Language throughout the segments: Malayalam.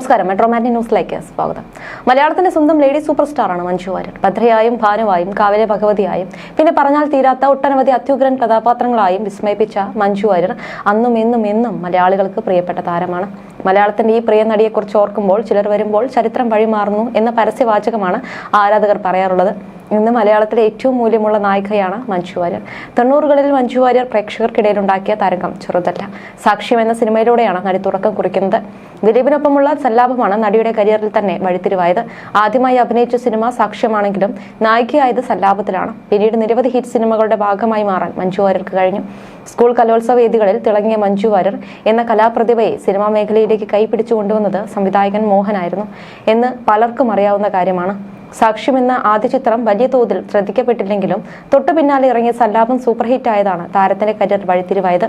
നമസ്കാരം. മെട്രോമാറ്റി ന്യൂസിലേക്ക് സ്വാഗതം. മലയാളത്തിന്റെ സ്വന്തം ലേഡി സൂപ്പർ സ്റ്റാറാണ് മഞ്ജു വാര്യർ. ഭദ്രയായും ഭാനുവായും കാവലെ ഭഗവതിയായും പിന്നെ പറഞ്ഞാൽ തീരാത്ത ഒട്ടനവധി അത്യുഗ്രൻ കഥാപാത്രങ്ങളായും വിസ്മയിപ്പിച്ച മഞ്ജു വാര്യർ അന്നും എന്നും എന്നും മലയാളികൾക്ക് പ്രിയപ്പെട്ട താരമാണ്. മലയാളത്തിന്റെ ഈ പ്രിയ നടിയെക്കുറിച്ച് ഓർക്കുമ്പോൾ ചിലർ വരുമ്പോൾ ചരിത്രം വഴിമാറുന്നു എന്ന പരസ്യവാചകമാണ് ആരാധകർ പറയാറുള്ളത്. ഇന്ന് മലയാളത്തിലെ ഏറ്റവും മൂല്യമുള്ള നായികയാണ് മഞ്ജു വാര്യർ. തൊണ്ണൂറുകളിൽ മഞ്ജു വാര്യർ പ്രേക്ഷകർക്കിടയിൽ ഉണ്ടാക്കിയ തരംഗം ചെറുതല്ല. സാക്ഷ്യം എന്ന സിനിമയിലൂടെയാണ് നടി തുറക്കം കുറിക്കുന്നത്. ദിലീപിനൊപ്പമുള്ള സല്ലാപമാണ് നടിയുടെ കരിയറിൽ തന്നെ വഴിത്തിരിവായത്. ആദ്യമായി അഭിനയിച്ച സിനിമ സാക്ഷ്യമാണെങ്കിലും നായികയായത് സല്ലാപത്തിലാണ്. പിന്നീട് നിരവധി ഹിറ്റ് സിനിമകളുടെ ഭാഗമായി മാറാൻ മഞ്ജു വാര്യർക്ക് കഴിഞ്ഞു. സ്കൂൾ കലോത്സവ വേദികളിൽ തിളങ്ങിയ മഞ്ജു വാര്യർ എന്ന കലാപ്രതിഭയെ സിനിമാ മേഖലയിലേക്ക് കൈപിടിച്ചു കൊണ്ടുവന്നത് സംവിധായകൻ മോഹനായിരുന്നു. എന്ന് പലർക്കും അറിയാവുന്ന കാര്യമാണ്. സാക്ഷ്യം എന്ന ആദ്യ ചിത്രം വലിയ തോതിൽ ശ്രദ്ധിക്കപ്പെട്ടില്ലെങ്കിലും തൊട്ടു പിന്നാലെ ഇറങ്ങിയ സല്ലാപം സൂപ്പർ ഹിറ്റ് ആയതാണ് താരത്തിന്റെ കരിയർ വഴിത്തിരിവായത്.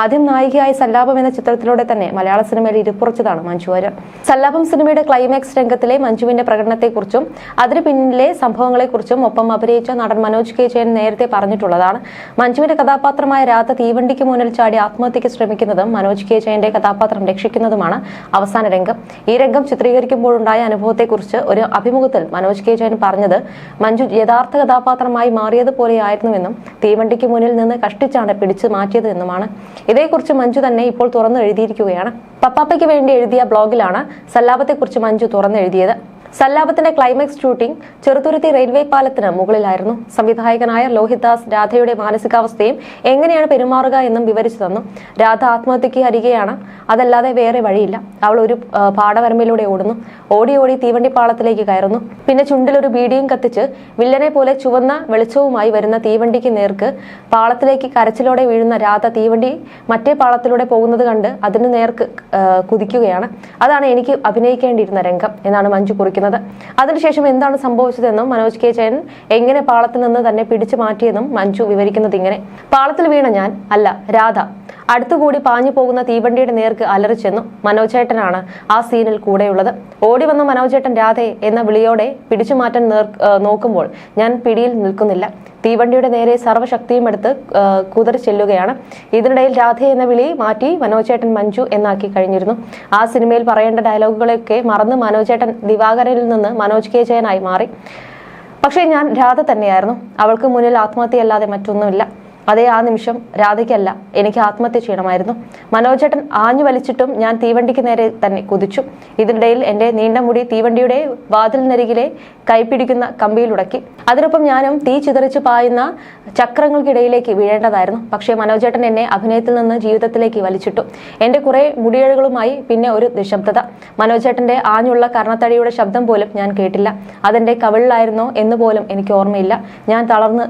ആദ്യം നായികയായ സല്ലാപം എന്ന ചിത്രത്തിലൂടെ തന്നെ മലയാള സിനിമയിൽ ഇരുപ്പുറച്ചതാണ് മഞ്ജു വാര്യർ. സല്ലാപം സിനിമയുടെ ക്ലൈമാക്സ് രംഗത്തിലെ മഞ്ജുവിന്റെ പ്രകടനത്തെക്കുറിച്ചും അതിന് പിന്നിലെ സംഭവങ്ങളെക്കുറിച്ചും ഒപ്പം അഭിനയിച്ച നടൻ മനോജ് കെ ജയൻ നേരത്തെ പറഞ്ഞിട്ടുള്ളതാണ്. മഞ്ജുവിന്റെ കഥാപാത്രമായ രാധ തീവണ്ടിക്ക് മുന്നിൽ ചാടി ആത്മഹത്യക്ക് ശ്രമിക്കുന്നതും മനോജ് കെ ജയന്റെ കഥാപാത്രം രക്ഷിക്കുന്നതുമാണ് അവസാന രംഗം. ഈ രംഗം ചിത്രീകരിക്കുമ്പോഴുണ്ടായ അനുഭവത്തെക്കുറിച്ച് ഒരു അഭിമുഖത്തിൽ മനോജ് കെ ജയൻ പറഞ്ഞത് മഞ്ജു യഥാർത്ഥ കഥാപാത്രമായി മാറിയതുപോലെയായിരുന്നുവെന്നും തീവണ്ടിക്ക് മുന്നിൽ നിന്ന് കഷ്ടിച്ചാണ് പിടിച്ചു മാറ്റിയത് എന്നുമാണ് ഇതേക്കുറിച്ച് മഞ്ജു തന്നെ ഇപ്പോൾ തുറന്നു എഴുതിയിരിക്കുകയാണ് പപ്പാപ്പയ്ക്ക് വേണ്ടി എഴുതിയ ബ്ലോഗിലാണ് സല്ലാപത്തെക്കുറിച്ച് മഞ്ജു തുറന്നെഴുതിയത്. സല്ലാപത്തിന്റെ ക്ലൈമാക്സ് ഷൂട്ടിംഗ് ചെറുതുരുത്തി റെയിൽവേ പാലത്തിന് മുകളിലായിരുന്നു. സംവിധായകനായ ലോഹിത് ദാസ് രാധയുടെ മാനസികാവസ്ഥയും എങ്ങനെയാണ് പെരുമാറുക എന്നും വിവരിച്ചു തന്നു രാധ ആത്മഹത്യയ്ക്ക് അരികെയാണ്. അതല്ലാതെ വേറെ വഴിയില്ല. അവൾ ഒരു പാടവരമ്പിലൂടെ ഓടുന്നു. ഓടി ഓടി തീവണ്ടി പാളത്തിലേക്ക് കയറുന്നു. പിന്നെ ചുണ്ടിലൊരു ബീഡിയും കത്തിച്ച് വില്ലനെ പോലെ ചുവന്ന വെളിച്ചവുമായി വരുന്ന തീവണ്ടിക്ക് നേർക്ക് പാളത്തിലേക്ക് കരച്ചിലോടെ വീഴുന്ന രാധ തീവണ്ടി മറ്റേ പാളത്തിലൂടെ പോകുന്നത് കണ്ട് അതിന് നേർക്ക് കുതിക്കുകയാണ്. അതാണ് എനിക്ക് അഭിനയിക്കേണ്ടിയിരുന്ന രംഗം എന്നാണ് മഞ്ജു കുറിക്കുന്നത്. അതിനുശേഷം എന്താണ് സംഭവിച്ചതെന്നും മനോജ് കെ ജയൻ എങ്ങനെ പാളത്തിൽ നിന്ന് തന്നെ പിടിച്ചു മാറ്റിയെന്നും മഞ്ജു വിവരിക്കുന്നത് ഇങ്ങനെ. പാളത്തിൽ വീണ ഞാൻ അല്ല രാധ. അടുത്തുകൂടി പാഞ്ഞു പോകുന്ന തീവണ്ടിയുടെ നേർക്ക് അലറിച്ചെന്നു മനോജേട്ടനാണ് ആ സീനിൽ കൂടെയുള്ളത്. ഓടി വന്ന മനോജേട്ടൻ രാധെ എന്ന വിളിയോടെ പിടിച്ചു മാറ്റാൻ നേർ നോക്കുമ്പോൾ ഞാൻ പിടിയിൽ നിൽക്കുന്നില്ല. തീവണ്ടിയുടെ നേരെ സർവശക്തിയും എടുത്ത് ആ, ചെല്ലുകയാണ്. ഇതിനിടയിൽ രാധെ എന്ന വിളി മാറ്റി മനോജേട്ടൻ മഞ്ജു എന്നാക്കി കഴിഞ്ഞിരുന്നു. ആ സിനിമയിൽ പറയേണ്ട ഡയലോഗുകളൊക്കെ മറന്ന് മനോജേട്ടൻ ദിവാകരനിൽ നിന്ന് മനോജ് കെ ജയനായി മാറി. പക്ഷേ ഞാൻ രാധ തന്നെയായിരുന്നു. അവൾക്ക് മുന്നിൽ ആത്മഹത്യയല്ലാതെ മറ്റൊന്നുമില്ല. അതേ ആ നിമിഷം രാധയ്ക്കല്ല എനിക്ക് ആത്മഹത്യ ചെയ്യണമായിരുന്നു. മനോജേട്ടൻ ആഞ്ഞു വലിച്ചിട്ടും ഞാൻ തീവണ്ടിക്ക് നേരെ തന്നെ കുതിച്ചു. ഇതിനിടയിൽ എന്റെ നീണ്ട മുടി തീവണ്ടിയുടെ വാതിലിനരികിലെ കൈപ്പിടിക്കുന്ന കമ്പിയിലുടക്കി അതിനൊപ്പം ഞാനും തീ ചിതറിച്ച് പായുന്ന ചക്രങ്ങൾക്കിടയിലേക്ക് വീഴേണ്ടതായിരുന്നു. പക്ഷേ മനോജേട്ടൻ എന്നെ അഭിനയത്തിൽ നിന്ന് ജീവിതത്തിലേക്ക് വലിച്ചിട്ടു. എന്റെ കുറെ മുടിയഴുകളുമായി പിന്നെ ഒരു നിശബ്ദത. മനോജേട്ടന്റെ ആഞ്ഞുള്ള കർണത്തടിയുടെ ശബ്ദം പോലും ഞാൻ കേട്ടില്ല. അതെന്റെ കവിളിലായിരുന്നോ എന്ന് പോലും എനിക്ക് ഓർമ്മയില്ല. ഞാൻ തളർന്ന്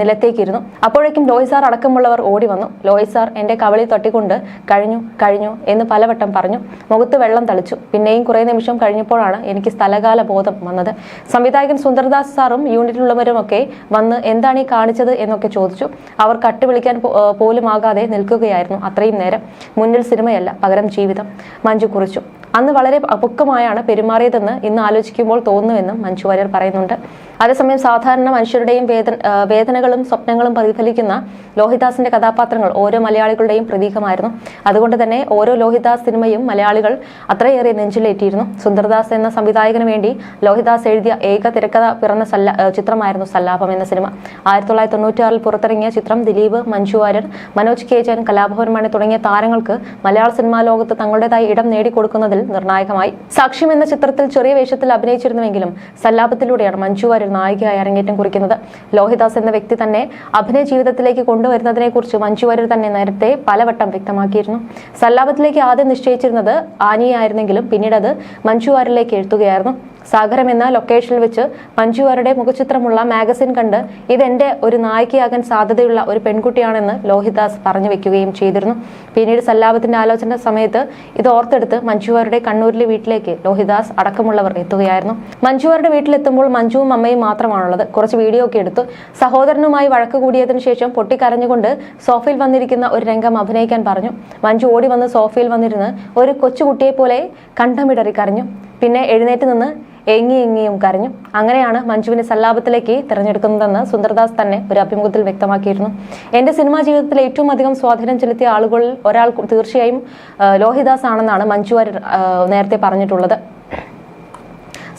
നിലത്തേക്കിരുന്നു. അപ്പോഴേക്കും ലോയ് സാർ അടക്കമുള്ളവർ ഓടി വന്നു. ലോയ് സാർ എന്റെ കവളിൽ തട്ടിക്കൊണ്ട് കഴിഞ്ഞു കഴിഞ്ഞു എന്ന് പലവട്ടം പറഞ്ഞു. മുഖത്ത് വെള്ളം തളിച്ചു. പിന്നെയും കുറേ നിമിഷം കഴിഞ്ഞപ്പോഴാണ് എനിക്ക് സ്ഥലകാല ബോധം വന്നത്. സംവിധായകൻ സുന്ദർദാസ് സാറും യൂണിറ്റിലുള്ളവരും ഒക്കെ വന്ന് എന്താണ് ഈ കാണിച്ചത് എന്നൊക്കെ ചോദിച്ചു. അവർ കട്ട് വിളിക്കാൻ പോലും ആകാതെ നിൽക്കുകയായിരുന്നു അത്രയും നേരം. മുന്നിൽ സിനിമയല്ല പകരം ജീവിതം. മഞ്ജു കുറിച്ചു. അന്ന് വളരെ അപുക്കമായാണ് പെരുമാറിയതെന്ന് ഇന്ന് ആലോചിക്കുമ്പോൾ തോന്നുന്നുവെന്നും മഞ്ജു വാര്യർ പറയുന്നുണ്ട്. അതേസമയം സാധാരണ മനുഷ്യരുടെയും വേദന വേദനകളും സ്വപ്നങ്ങളും പ്രതിഫലിക്കുന്ന ലോഹിദാസിന്റെ കഥാപാത്രങ്ങൾ ഓരോ മലയാളികളുടെയും പ്രതീകമായിരുന്നു. അതുകൊണ്ട് തന്നെ ഓരോ ലോഹിദാസ് സിനിമയും മലയാളികൾ അത്രയേറെ നെഞ്ചിലേറ്റിയിരുന്നു. സുന്ദർദാസ് എന്ന സംവിധായകന് വേണ്ടി ലോഹിദാസ് എഴുതിയ ഏക തിരക്കഥ പിറന്ന ചിത്രമായിരുന്നു സല്ലാപം എന്ന സിനിമ. ആയിരത്തി തൊള്ളായിരത്തി തൊണ്ണൂറ്റിയാറിൽ പുറത്തിറങ്ങിയ ചിത്രം ദിലീപ് മഞ്ജു വാര്യർ മനോജ് കെ ജയൻ കലാഭവൻ മണി തുടങ്ങിയ താരങ്ങൾക്ക് മലയാള സിനിമാ ലോകത്ത് തങ്ങളുടേതായ ഇടം നേടിക്കൊടുക്കുന്നതിൽ നിർണായകമായി. സാക്ഷ്യം എന്ന ചിത്രത്തിൽ ചെറിയ വേഷത്തിൽ അഭിനയിച്ചിരുന്നുവെങ്കിലും സല്ലാപത്തിലൂടെയാണ് മഞ്ജു വാര്യർ നായികയായി അരങ്ങേറ്റം കുറിക്കുന്നത്. ലോഹിദാസ് എന്ന വ്യക്തി തന്നെ അഭിനയ ജീവിതത്തിലേക്ക് കൊണ്ടുവരുന്നതിനെ കുറിച്ച് മഞ്ജു വാര്യർ തന്നെ നേരത്തെ പലവട്ടം വ്യക്തമാക്കിയിരുന്നു. സല്ലാപത്തിലേക്ക് ആദ്യം നിശ്ചയിച്ചിരുന്നത് ആനിയായിരുന്നെങ്കിലും പിന്നീട് അത് മഞ്ജു വാര്യരിലേക്ക് എഴുത്തുകയായിരുന്നു. സാഗരം എന്ന ലൊക്കേഷനിൽ വെച്ച് മഞ്ജുവാരുടെ മുഖചിത്രമുള്ള മാഗസിൻ കണ്ട് ഇതെന്റെ ഒരു നായികയാകാൻ സാധ്യതയുള്ള ഒരു പെൺകുട്ടിയാണെന്ന് ലോഹിദാസ് പറഞ്ഞു വെക്കുകയും ചെയ്തിരുന്നു. പിന്നീട് സല്ലാപത്തിന്റെ ആലോചന സമയത്ത് ഇത് ഓർത്തെടുത്ത് മഞ്ജുവാരുടെ കണ്ണൂരിലെ വീട്ടിലേക്ക് ലോഹിദാസ് അടക്കമുള്ളവർ എത്തുകയായിരുന്നു. മഞ്ജുവാരുടെ വീട്ടിലെത്തുമ്പോൾ മഞ്ജുവും അമ്മയും മാത്രമാണുള്ളത്. കുറച്ച് വീഡിയോ ഒക്കെ എടുത്തു. സഹോദരനുമായി വഴക്ക് കൂടിയതിനു ശേഷം പൊട്ടിക്കരഞ്ഞുകൊണ്ട് സോഫയിൽ വന്നിരിക്കുന്ന ഒരു രംഗം അഭിനയിക്കാൻ പറഞ്ഞു. മഞ്ജു ഓടി വന്ന് സോഫയിൽ വന്നിരുന്ന് ഒരു കൊച്ചുകുട്ടിയെ പോലെ കണ്ടമിടറി കരഞ്ഞു. പിന്നെ എഴുന്നേറ്റ് നിന്ന് എങ്ങി എങ്ങിയും കരഞ്ഞു. അങ്ങനെയാണ് മഞ്ജുവിനെ സല്ലാപത്തിലേക്ക് തിരഞ്ഞെടുക്കുന്നതെന്ന് സുന്ദർദാസ് തന്നെ ഒരു അഭിമുഖത്തിൽ വ്യക്തമാക്കിയിരുന്നു. എന്റെ സിനിമാ ജീവിതത്തിൽ ഏറ്റവും അധികം സ്വാധീനം ചെലുത്തിയ ആളുകളിൽ ഒരാൾ തീർച്ചയായും ലോഹിദാസ് ആണെന്നാണ് മഞ്ജു നേരത്തെ പറഞ്ഞിട്ടുള്ളത്.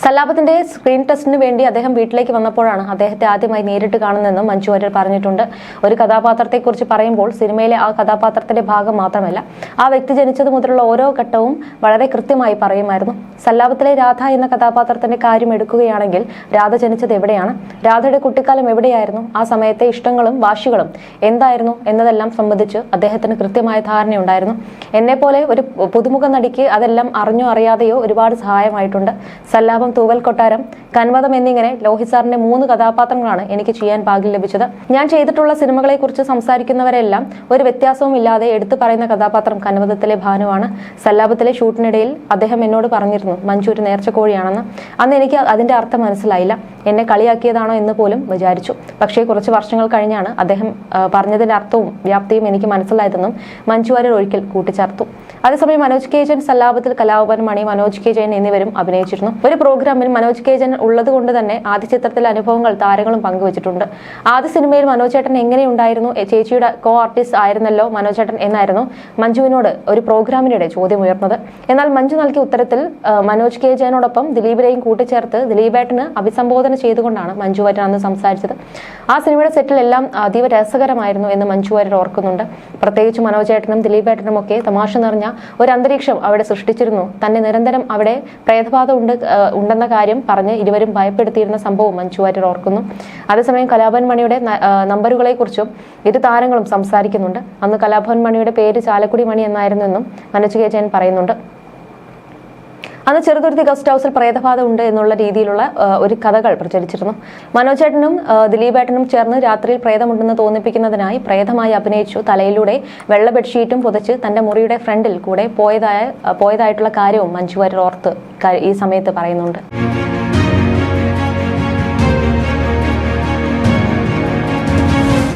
സല്ലാപത്തിന്റെ സ്ക്രീൻ ടെസ്റ്റിന് വേണ്ടി അദ്ദേഹം വീട്ടിലേക്ക് വന്നപ്പോഴാണ് അദ്ദേഹത്തെ ആദ്യമായി നേരിട്ട് കാണുന്നതെന്നും മഞ്ജു വാര്യർ പറഞ്ഞിട്ടുണ്ട്. ഒരു കഥാപാത്രത്തെക്കുറിച്ച് പറയുമ്പോൾ സിനിമയിലെ ആ കഥാപാത്രത്തിന്റെ ഭാഗം മാത്രമല്ല ആ വ്യക്തി ജനിച്ചത് മുതലുള്ള ഓരോ ഘട്ടവും വളരെ കൃത്യമായി പറയുമായിരുന്നു. സല്ലാപത്തിലെ രാധ എന്ന കഥാപാത്രത്തിന്റെ കാര്യം എടുക്കുകയാണെങ്കിൽ രാധ ജനിച്ചത് എവിടെയാണ്? രാധയുടെ കുട്ടിക്കാലം എവിടെയായിരുന്നു? ആ സമയത്തെ ഇഷ്ടങ്ങളും വാശികളും എന്തായിരുന്നു എന്നതെല്ലാം സംബന്ധിച്ച് അദ്ദേഹത്തിന് കൃത്യമായ ധാരണയുണ്ടായിരുന്നു. പോലെ ഒരു പുതുമുഖ നടിക്ക് അതെല്ലാം അറിഞ്ഞോ അറിയാതെയോ ഒരുപാട് സഹായമായിട്ടുണ്ട്. സല്ലാപം തൂവൽ കൊട്ടാരം കൻവതം എന്നിങ്ങനെ ലോഹിത് സാറിന്റെ മൂന്ന് കഥാപാത്രങ്ങളാണ് എനിക്ക് ചെയ്യാൻ ഭാഗ്യം ലഭിച്ചത്. ഞാൻ ചെയ്തിട്ടുള്ള സിനിമകളെ കുറിച്ച് സംസാരിക്കുന്നവരെല്ലാം ഒരു വ്യത്യാസവും ഇല്ലാതെ എടുത്തു പറയുന്ന കഥാപാത്രം കൻവതത്തിലെ ഭാനുവാണ്. സല്ലാപത്തിലെ ഷൂട്ടിനിടയിൽ അദ്ദേഹം എന്നോട് പറഞ്ഞിരുന്നു മഞ്ജു ഒരു നേർച്ചക്കോഴിയാണെന്ന്. അന്ന് എനിക്ക് അതിന്റെ അർത്ഥം മനസ്സിലായില്ല. എന്നെ കളിയാക്കിയതാണോ എന്ന് പോലും വിചാരിച്ചു. പക്ഷേ കുറച്ച് വർഷങ്ങൾ കഴിഞ്ഞാണ് അദ്ദേഹം പറഞ്ഞതിന്റെ അർത്ഥവും വ്യാപ്തിയും എനിക്ക് മനസ്സിലായതെന്നും മഞ്ജു വാര്യർ ഒരിക്കൽ കൂട്ടിച്ചേർത്തു. അതേസമയം മനോജ് കെ ജയൻ സല്ലാപത്തിൽ കലാഭവൻ മണി മനോജ് കെ ജയൻ എന്നിവരും അഭിനയിച്ചിരുന്നു. ഒരു പ്രോഗ്രാമിൽ മനോജ് കെ ജയൻ ഉള്ളത് കൊണ്ട് തന്നെ ആദ്യ ചിത്രത്തിലെ അനുഭവങ്ങൾ താരങ്ങളും പങ്കുവച്ചിട്ടുണ്ട്. ആദ്യ സിനിമയിൽ മനോജ് ചേട്ടൻ എങ്ങനെയുണ്ടായിരുന്നു? ചേച്ചിയുടെ കോ ആർട്ടിസ്റ്റ് ആയിരുന്നല്ലോ മനോജ് ചേട്ടൻ എന്നായിരുന്നു മഞ്ജുവിനോട് ഒരു പ്രോഗ്രാമിനിടെ ചോദ്യം ഉയർന്നത് എന്നാൽ മഞ്ജു നൽകിയ ഉത്തരത്തിൽ മനോജ് കെ ജയനോടൊപ്പം ദിലീപിനെയും കൂട്ടിച്ചേർത്ത് ദിലീപേട്ടന് അഭിസംബോധന ചെയ്തുകൊണ്ടാണ് മഞ്ജു വാര്യർ അന്ന് സംസാരിച്ചത്. ആ സിനിമയുടെ സെറ്റിൽ എല്ലാം അതീവ രസകരമായിരുന്നു എന്ന് മഞ്ജു വാര്യർ ഓർക്കുന്നുണ്ട്. പ്രത്യേകിച്ച് മനോജ് ചേട്ടനും ദിലീപേട്ടനും ഒക്കെ തമാശ നിറഞ്ഞ ഒരു അന്തരീക്ഷം അവിടെ സൃഷ്ടിച്ചിരുന്നു. തന്നെ നിരന്തരം അവിടെ പ്രേതബാധ ഉണ്ട് ഉണ്ടെന്ന കാര്യം പറഞ്ഞ് ഇരുവരും ഭയപ്പെടുത്തിയിരുന്ന സംഭവം മഞ്ജു വാര്യർ ഓർക്കുന്നു. അതേസമയം കലാഭവൻ മണിയുടെ നമ്പറുകളെ കുറിച്ചും ഇരു താരങ്ങളും സംസാരിക്കുന്നുണ്ട്. അന്ന് കലാഭവൻ മണിയുടെ പേര് ചാലക്കുടി മണി എന്നായിരുന്നു എന്നും മനോജ് കെ. ജയൻ പറയുന്നുണ്ട്. അന്ന് ചെറുതുരുത്തി ഗസ്റ്റ് ഹൗസിൽ പ്രേതബാധ ഉണ്ട് എന്നുള്ള രീതിയിലുള്ള ഒരു കഥകൾ പ്രചരിച്ചിരുന്നു. മനോജേട്ടനും ദിലീപേട്ടനും ചേർന്ന് രാത്രിയിൽ പ്രേതമുണ്ടെന്ന് തോന്നിപ്പിക്കുന്നതിനായി പ്രേതമായി അഭിനയിച്ചു. തലയിലൂടെ വെള്ള ബെഡ്ഷീറ്റും പുതച്ച് തന്റെ മുറിയുടെ ഫ്രണ്ടിൽ കൂടെ പോയതായ പോയതായിട്ടുള്ള കാര്യവും മഞ്ജു ഓർത്ത് ഈ സമയത്ത് പറയുന്നുണ്ട്.